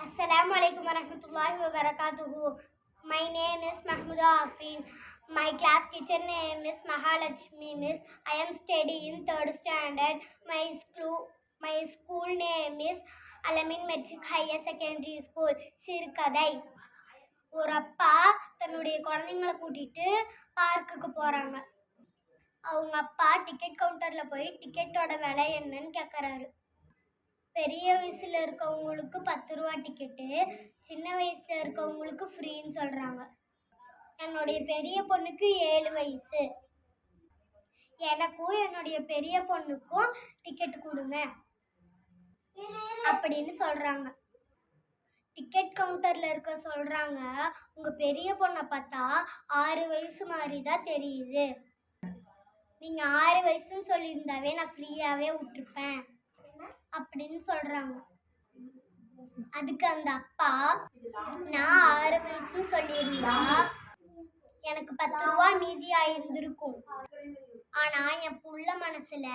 Assalamu alaikum warahmatullahi wabarakatuh. My name is Mahmuda Afrin. My class teacher name is Mahalakshmi Miss. I am studying in third standard. My school my school name is Alamin Metric Higher Secondary School. சிறுகதை ஒரு அப்பா தன்னுடைய குழந்தைங்களை கூட்டிட்டு பார்க்குக்கு போகிறாங்க அவங்க அப்பா டிக்கெட் கவுண்டரில் போய் டிக்கெட்டோட விலை என்னன்னு கேட்குறாரு பெரிய வயசுல இருக்கவங்களுக்கு பத்து ரூபா டிக்கெட்டு சின்ன வயசுல இருக்கவங்களுக்கு ஃப்ரீன்னு சொல்றாங்க. என்னுடைய பெரிய பொண்ணுக்கு ஏழு வயசு. எனக்கும் என்னுடைய பெரிய பொண்ணுக்கும் டிக்கெட் கொடுங்க அப்படின்னு சொல்றாங்க. டிக்கெட் கவுண்டர்ல இருக்க சொல்றாங்க உங்க பெரிய பொண்ணை பார்த்தா ஆறு வயசு மாதிரி தான் தெரியுது. நீங்க ஆறு வயசுன்னு சொல்லியிருந்தாவே நான் ஃப்ரீயாவே விட்டுருப்பேன். அப்படின்னு சொல்றாங்க. அதுக்கு அந்த அப்பா நான் ஆறு வயசுன்னு சொல்லியிருந்தா எனக்கு பத்து ரூபா மீதி ஆயிருந்திருக்கும் ஆனா என் புள்ள மனசுல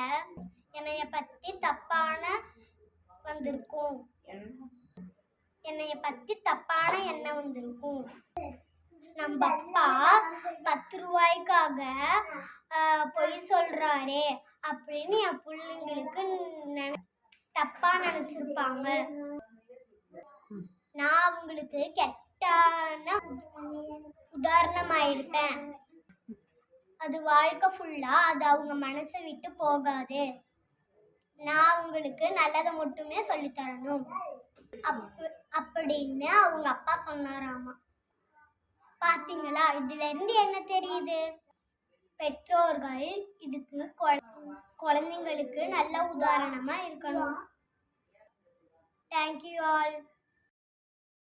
என்னைய பத்தி தப்பான வந்திருக்கும். என்னைய பத்தி தப்பான எண்ணம் வந்திருக்கும். நம்ம அப்பா பத்து ரூபாய்க்காக பொய் சொல்றாரே அப்படின்னு என் பிள்ளைங்களுக்கு நினைச்சிருப்பாங்க. நான் அவங்களுக்கு கெட்டான உதாரணமாயிருப்பேன். அது வாழ்க்கை ஃபுல்லா அது அவங்க மனசை விட்டு போகாது. நான் அவங்களுக்கு நல்லதை மட்டுமே சொல்லித் தரணும். அப் அப்படின்னு அவங்க அப்பா சொன்னாராமா. பாத்தீங்களா? இதுல இருந்து என்ன தெரியுது? பெற்றோர்கள் இதுக்கு குழ- குழந்தைங்களுக்கு நல்ல உதாரணமா இருக்கணும். Thank you all.